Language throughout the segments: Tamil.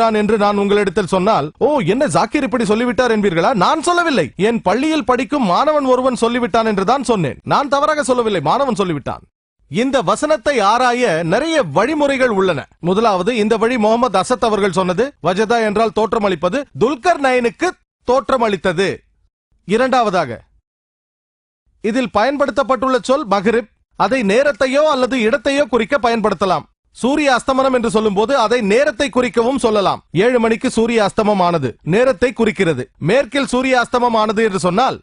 தான் என்று நான் உங்களிடத்தில் சொன்னால் ஓ என்ன ஜாக்கிர் இப்படி சொல்லிவிட்டார் என்பீர்களா? நான் சொல்லவில்லை. என் பள்ளியில் படிக்கும் மாணவன் ஒருவன் சொல்லிவிட்டான் என்று தான் சொன்னேன். நான் தவறாக சொல்லவில்லை. மாணவன் சொல்லிவிட்டான். இந்த வசனத்தை ஆராய நிறைய வழிமுறைகள் உள்ளன. முதலாவது இந்த வழி முகமது அசத் அவர்கள் சொன்னது வஜதா என்றால் தோற்றமளிப்பது துல்கர் நயனுக்கு தோற்றமளித்தது. இரண்டாவதாக இதில் பயன்படுத்தப்பட்டுள்ள சொல் மகரிப் அதை நேரத்தையோ அல்லது இடத்தையோ குறிக்க பயன்படுத்தலாம். சூரிய அஸ்தமனம் என்று சொல்லும்போது அதை நேரத்தை குறிக்கவும் சொல்லலாம். ஏழு மணிக்கு சூரிய அஸ்தமம் ஆனது நேரத்தை குறிக்கிறது. மேற்கில் சூரிய அஸ்தமம் ஆனது என்று சொன்னால்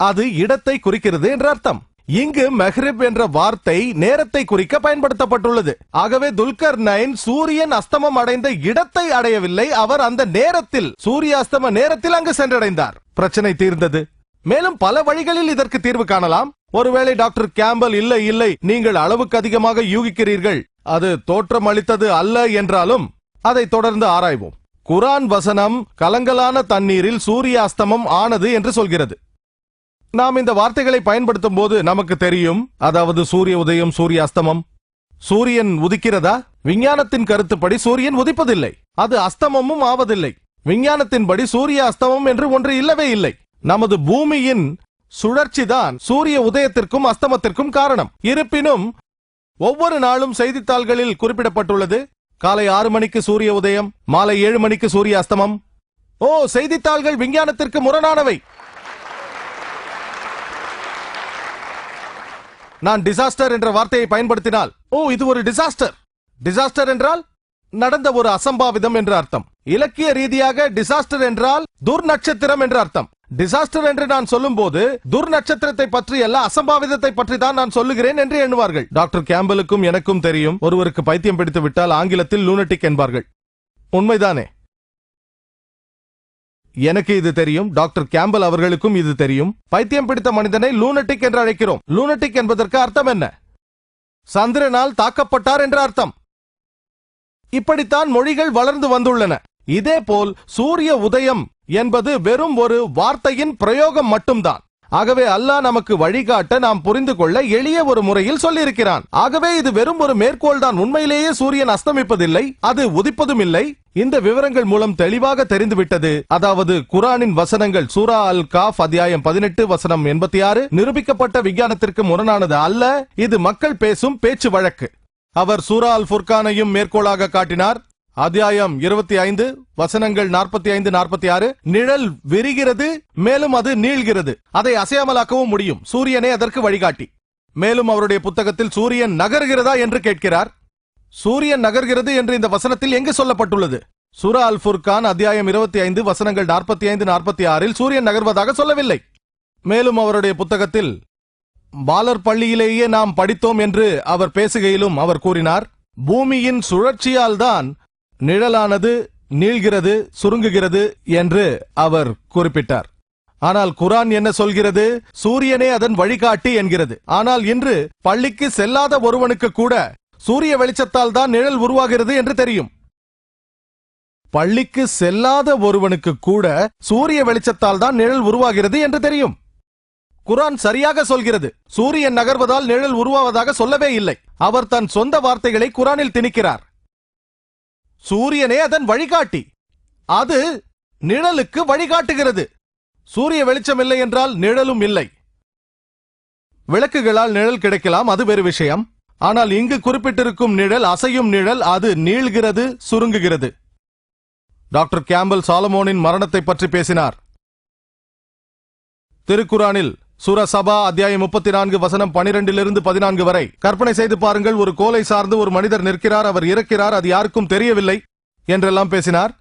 அது இடத்தை குறிக்கிறது என்ற அர்த்தம். இங்கு மெஹ்ரிப் என்ற வார்த்தை நேரத்தை குறிக்க பயன்படுத்தப்பட்டுள்ளது. ஆகவே துல்கர் நைன் சூரியன் அஸ்தமம் அடைந்த இடத்தை அடையவில்லை. அவர் அந்த நேரத்தில் சூரிய அஸ்தம நேரத்தில் அங்கு சென்றடைந்தார். பிரச்சனை தீர்ந்தது. மேலும் பல வழிகளில் இதற்கு தீர்வு காணலாம். ஒருவேளை டாக்டர் கேம்பல் இல்லை இல்லை நீங்கள் அளவுக்கு அதிகமாக யூகிக்கிறீர்கள். அது தோற்றம் அளித்தது அல்ல என்றாலும் அதை தொடர்ந்து ஆராய்வோம். குரான் வசனம் கலங்கலான தண்ணீரில் சூரிய அஸ்தமம் ஆனது என்று சொல்கிறது. நாம் இந்த வார்த்தைகளை பயன்படுத்தும் போது நமக்கு தெரியும் அதாவது சூரிய உதயம் சூரிய அஸ்தமம் சூரியன் உதிக்கிறதா? விஞ்ஞானத்தின் கருத்துப்படி சூரியன் உதிப்பதில்லை. அது அஸ்தமமும் ஆவதில்லை. விஞ்ஞானத்தின்படி சூரிய அஸ்தமம் என்று ஒன்று இல்லவே இல்லை. நமது பூமியின் சுழற்சிதான் சூரிய உதயத்திற்கும் அஸ்தமத்திற்கும் காரணம். இருப்பினும் ஒவ்வொரு நாளும் செய்தித்தாள்களில் குறிப்பிடப்பட்டுள்ளது. காலை ஆறு மணிக்கு சூரிய உதயம் மாலை ஏழு மணிக்கு சூரிய அஸ்தமம். ஓ செய்தித்தாள்கள் விஞ்ஞானத்திற்கு முரணானவை. நான் டிசாஸ்டர் என்ற வார்த்தையை பயன்படுத்தினால் ஓ இது ஒரு டிசாஸ்டர். டிசாஸ்டர் என்றால் நடந்த ஒரு அசம்பாவிதம் என்று அர்த்தம். இலக்கிய ரீதியாக டிசாஸ்டர் என்றால் துர்நட்சத்திரம் என்று அர்த்தம். டிசாஸ்டர் என்று நான் சொல்லும்போது துர்நட்சத்திரத்தை பற்றி அல்ல அசம்பாவிதத்தை பற்றி தான் நான் சொல்லுகிறேன் என்று எண்ணுவார்கள். டாக்டர் கேம்பலுக்கும் எனக்கும் தெரியும் ஒருவருக்கு பைத்தியம் பிடித்து விட்டால் ஆங்கிலத்தில் லூனட்டிக் என்பார்கள். உண்மைதானே? எனக்கு இது தெரியும் டாக்டர் கேம்பல் அவர்களுக்கும் இது தெரியும். பைத்தியம் பிடித்த மனிதனை லூனட்டிக் என்று அழைக்கிறோம். லூனட்டிக் என்பதற்கு அர்த்தம் என்ன? சந்திரனால் தாக்கப்பட்டார் என்ற அர்த்தம். இப்படித்தான் மொழிகள் வளர்ந்து வந்துள்ளன. இதேபோல் சூரிய உதயம் என்பது வெறும் ஒரு வார்த்தையின் பிரயோகம் மட்டும்தான். ஆகவே அல்லாஹ் நமக்கு வழிகாட்ட நாம் புரிந்து கொள்ள எளிய ஒரு முறையில் சொல்லியிருக்கிறான். ஆகவே இது வெறும் ஒரு மேற்கோள் தான் உண்மையிலேயே சூரியன் அஸ்தமிப்பதில்லை அது உதிப்பதும் இல்லை இந்த விவரங்கள் மூலம் தெளிவாக தெரிந்துவிட்டது. அதாவது குரானின் வசனங்கள் சூரா அல் காஃப் அத்தியாயம் பதினெட்டு வசனம் எண்பத்தி ஆறு நிரூபிக்கப்பட்ட விஞ்ஞானத்திற்கு முரணானது அல்ல இது மக்கள் பேசும் பேச்சு வழக்கு அவர் சூரா அல் ஃபுர்கானையும் மேற்கோளாக காட்டினார். அத்தியாயம் இருபத்தி ஐந்து வசனங்கள் நாற்பத்தி ஐந்து நாற்பத்தி ஆறு. நிழல் விரிகிறது மேலும் அது நீள்கிறது. அதை அசையாமலாக்கவும் முடியும். சூரியனே அதற்கு வழிகாட்டி. மேலும் அவருடைய புத்தகத்தில் சூரியன் நகர்கிறதா என்று கேட்கிறார். சூரியன் நகர்கிறது என்று இந்த வசனத்தில் எங்கு சொல்லப்பட்டுள்ளது? சுரா அல் ஃபுர்கான் அத்தியாயம் இருபத்தி ஐந்து வசனங்கள் நாற்பத்தி ஐந்து நாற்பத்தி ஆறில் சூரியன் நகர்வதாக சொல்லவில்லை. மேலும் அவருடைய புத்தகத்தில் பாலர் பள்ளியிலேயே நாம் படித்தோம் என்று அவர் பேசுகையிலும் அவர் கூறினார். பூமியின் சுழற்சியால் தான் நிழலானது நீள்கிறது சுருங்குகிறது என்று அவர் குறிப்பிட்டார். ஆனால் குரான் என்ன சொல்கிறது? சூரியனே அதன் வழிகாட்டி என்கிறது. ஆனால் இன்று பள்ளிக்கு செல்லாத ஒருவனுக்கு கூட சூரிய வெளிச்சத்தால் தான் நிழல் உருவாகிறது என்று தெரியும். பள்ளிக்கு செல்லாத ஒருவனுக்கு கூட சூரிய வெளிச்சத்தால் தான் நிழல் உருவாகிறது என்று தெரியும். குரான் சரியாக சொல்கிறது. சூரியன் நகர்வதால் நிழல் உருவாவதாக சொல்லவே இல்லை. அவர் தன் சொந்த வார்த்தைகளை குரானில் திணிக்கிறார். சூரியனே அதன் வழிகாட்டி. அது நிழலுக்கு வழிகாட்டுகிறது. சூரிய வெளிச்சம் இல்லை என்றால் நிழலும் இல்லை. விளக்குகளால் நிழல் கிடைக்கலாம் அது வேறு விஷயம். ஆனால் இங்கு குறிப்பிட்டிருக்கும் நிழல் அசையும் நிழல் அது நீள்கிறது சுருங்குகிறது. டாக்டர் கேம்பல் சாலமோனின் மரணத்தை பற்றி பேசினார். திருக்குரானில் சூர சபா அத்தியாயம் முப்பத்தி நான்கு வசனம் பனிரெண்டிலிருந்து பதினான்கு வரை. கற்பனை செய்து பாருங்கள் ஒரு கோலை சார்ந்து ஒரு மனிதர் நிற்கிறார் அவர் இறக்கிறார் அது யாருக்கும் தெரியவில்லை என்றெல்லாம் பேசினார்.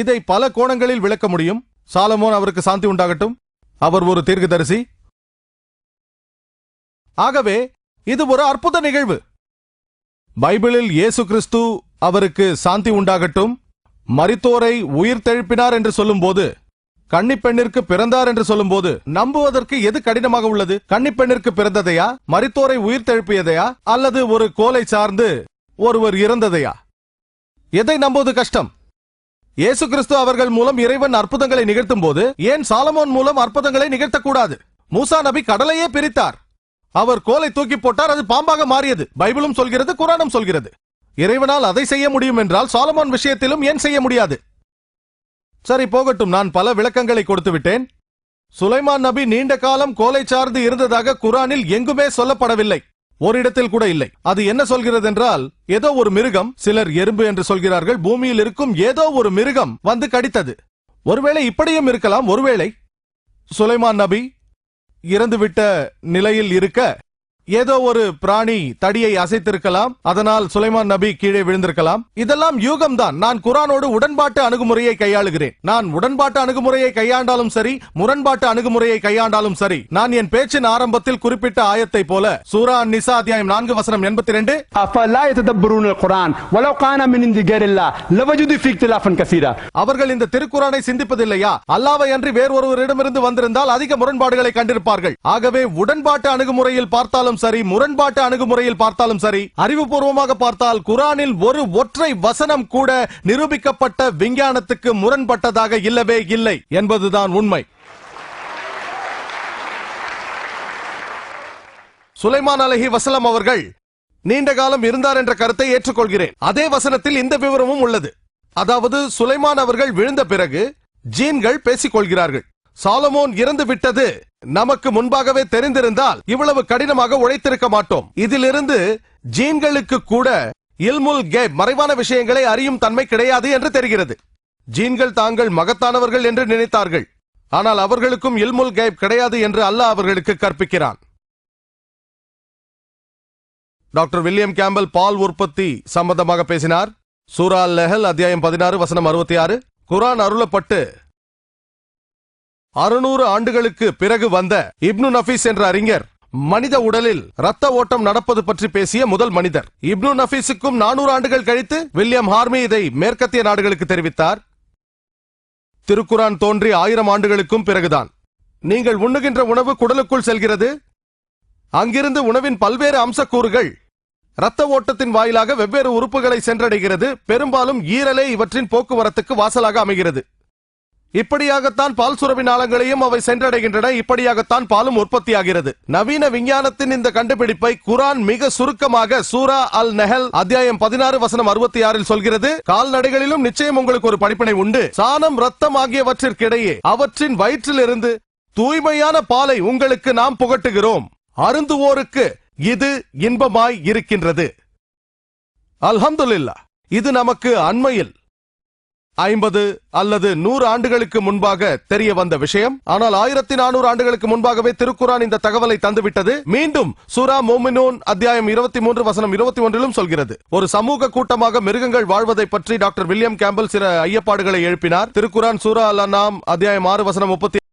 இதை பல கோணங்களில் விளக்க முடியும். சாலமோன் அவருக்கு சாந்தி உண்டாகட்டும். அவர் ஒரு தீர்க்கதரிசி. ஆகவே இது ஒரு அற்புத நிகழ்வு. பைபிளில் இயேசு கிறிஸ்து அவருக்கு சாந்தி உண்டாகட்டும். மரித்தோரை உயிர் தெழுப்பினார் என்று சொல்லும்போது கன்னிப்பெண்ணிற்கு பிறந்தார் என்று சொல்லும்போது நம்புவதற்கு எது கடினமாக உள்ளது? கன்னிப்பெண்ணிற்கு பிறந்ததையா? மரித்தோரை உயிர் தெழுப்பியதையா? அல்லது ஒரு கோலை சார்ந்து ஒருவர் இறந்ததையா? எதை நம்புவது கஷ்டம்? இயேசு கிறிஸ்து அவர்கள் மூலம் இறைவன் அற்புதங்களை நிகழ்த்தும் போது ஏன் சாலமோன் மூலம் அற்புதங்களை நிகழ்த்தக்கூடாது? மூசா நபி கடலையே பிரித்தார். அவர் கோலை தூக்கி போட்டார் அது பாம்பாக மாறியது. பைபிளும் சொல்கிறது குரானும் சொல்கிறது. இறைவனால் அதை செய்ய முடியும் என்றால் சாலமோன் விஷயத்திலும் ஏன் செய்ய முடியாது? சரி போகட்டும். நான் பல விளக்கங்களை கொடுத்து விட்டேன் சுலைமான் நபி நீண்ட காலம் கோலை சார்ந்து இருந்ததாக குரானில் எங்குமே சொல்லப்படவில்லை. ஒரு இடத்தில் கூட இல்லை. அது என்ன சொல்கிறது என்றால் ஏதோ ஒரு மிருகம் சிலர் எறும்பு என்று சொல்கிறார்கள் பூமியில் இருக்கும் ஏதோ ஒரு மிருகம் வந்து கடித்தது. ஒருவேளை இப்படியும் இருக்கலாம் ஒருவேளை. சுலைமான் நபி இறந்துவிட்ட நிலையில் இருக்க ஏதோ ஒரு பிராணி தடியை அசைத்திருக்கலாம் அதனால் சுலைமான் நபி கீழே விழுந்திருக்கலாம். இதெல்லாம் யூகம் தான் நான் குரானோடு உடன்பாட்டு அணுகுமுறையை கையாளுகிறேன். நான் உடன்பாட்டு அணுகுமுறையை கையாண்டாலும் சரி முரண்பாட்டு அணுகுமுறையை கையாண்டாலும் சரி நான் என் பேச்சின் ஆரம்பத்தில் குறிப்பிட்ட ஆயத்தை போல சூரா நிசா அத்தியாயம் நான்கு வசனம் எண்பத்தி ரெண்டு அவர்கள் இந்த திருக்குறானை சிந்திப்பதில்லையா? அல்லாவை அன்றி வேறொருவரிடமிருந்து வந்திருந்தால் அதிக முரண்பாடுகளை கண்டிருப்பார்கள். ஆகவே உடன்பாட்டு அணுகுமுறையில் பார்த்தாலும் சரி முரண்பாட்டு அணுகுமுறையில் பார்த்தாலும் சரி அறிவுபூர்வமாக பார்த்தால் குரானில் ஒரு ஒற்றை வசனம் கூட நிரூபிக்கப்பட்ட விஞ்ஞானத்துக்கு முரண்பட்டதாக இல்லவே இல்லை என்பதுதான் உண்மை. சுலைமான் அலஹி வசலம் அவர்கள் நீண்ட காலம் இருந்தார் என்ற கருத்தை ஏற்றுக்கொள்கிறேன். அதே வசனத்தில் இந்த விவரமும் உள்ளது. அதாவது சுலைமான் அவர்கள் விழுந்த பிறகு ஜீன்கள் பேசிக் கொள்கிறார்கள் சாலமோன் இறந்து விட்டது நமக்கு முன்பாகவே தெரிந்திருந்தால் இவ்வளவு கடினமாக உழைத்திருக்க மாட்டோம். இதிலிருந்து ஜீன்களுக்கு கூட இல்முல் கேப் மறைவான விஷயங்களை அறியும் தன்மை கிடையாது என்று தெரிகிறது. ஜீன்கள் தாங்கள் மகத்தானவர்கள் என்று நினைத்தார்கள். ஆனால் அவர்களுக்கும் இல்முல் கேப் கிடையாது என்று அல்லாஹ் அவர்களுக்கு கற்பிக்கிறான். டாக்டர் வில்லியம் கேம்பல் பால் உற்பத்தி சம்பந்தமாக பேசினார். சூரா லெஹல் அத்தியாயம் பதினாறு வசனம் அறுபத்தி ஆறு. குரான் அருளப்பட்டு அறுநூறு ஆண்டுகளுக்கு பிறகு வந்த இப்னு நஃபீஸ் என்ற அறிஞர் மனித உடலில் ரத்த ஓட்டம் நடப்பது பற்றி பேசிய முதல் மனிதர். இப்னு நஃபீஸுக்கும் நானூறு ஆண்டுகள் கழித்து வில்லியம் ஹார்மி இதை மேற்கத்திய நாடுகளுக்கு தெரிவித்தார். திருக்குரான் தோன்றி ஆயிரம் ஆண்டுகளுக்கும் பிறகுதான். நீங்கள் உண்ணுகின்ற உணவு குடலுக்குள் செல்கிறது? அங்கிருந்து உணவின் பல்வேறு அம்சக்கூறுகள் இரத்த ஓட்டத்தின் வாயிலாக வெவ்வேறு உறுப்புகளை சென்றடைகிறது. பெரும்பாலும் ஈரலே இவற்றின் போக்குவரத்துக்கு வாசலாக அமைகிறது. இப்படியாகத்தான் பால் சுரபி நாளங்களையும் அவை சென்றடைகின்றன. இப்படியாகத்தான் பாலும் உற்பத்தியாகிறது. நவீன விஞ்ஞானத்தின் இந்த கண்டுபிடிப்பை குரான் மிக சுருக்கமாக சூரா அல் நெஹல் அத்தியாயம் பதினாறு வசனம் அறுபத்தி ஆறில் சொல்கிறது. கால்நடைகளிலும் நிச்சயம் உங்களுக்கு ஒரு படிப்பினை உண்டு. சாணம் ரத்தம் ஆகியவற்றிற்கிடையே அவற்றின் வயிற்றிலிருந்து தூய்மையான பாலை உங்களுக்கு நாம் புகட்டுகிறோம். அருந்துவோருக்கு இது இன்பமாய் இருக்கின்றது. அல்ஹம்துல்லா இது நமக்கு அண்மையில் ஐம்பது அல்லது நூறு ஆண்டுகளுக்கு முன்பாக தெரிய வந்த விஷயம். ஆனால் ஆயிரத்தி நானூறு ஆண்டுகளுக்கு முன்பாகவே திருக்குரான் இந்த தகவலை தந்துவிட்டது. மீண்டும் சூரா மோமினோன் அத்தியாயம் இருபத்தி மூன்று வசனம் இருபத்தி ஒன்றிலும் சொல்கிறது. ஒரு சமூக கூட்டமாக மிருகங்கள் வாழ்வதை பற்றி டாக்டர் வில்லியம் கேம்பல் சில ஐயப்பாடுகளை எழுப்பினார். திருக்குரான் சூரா அல் அத்தியாயம் ஆறு வசனம் முப்பத்தி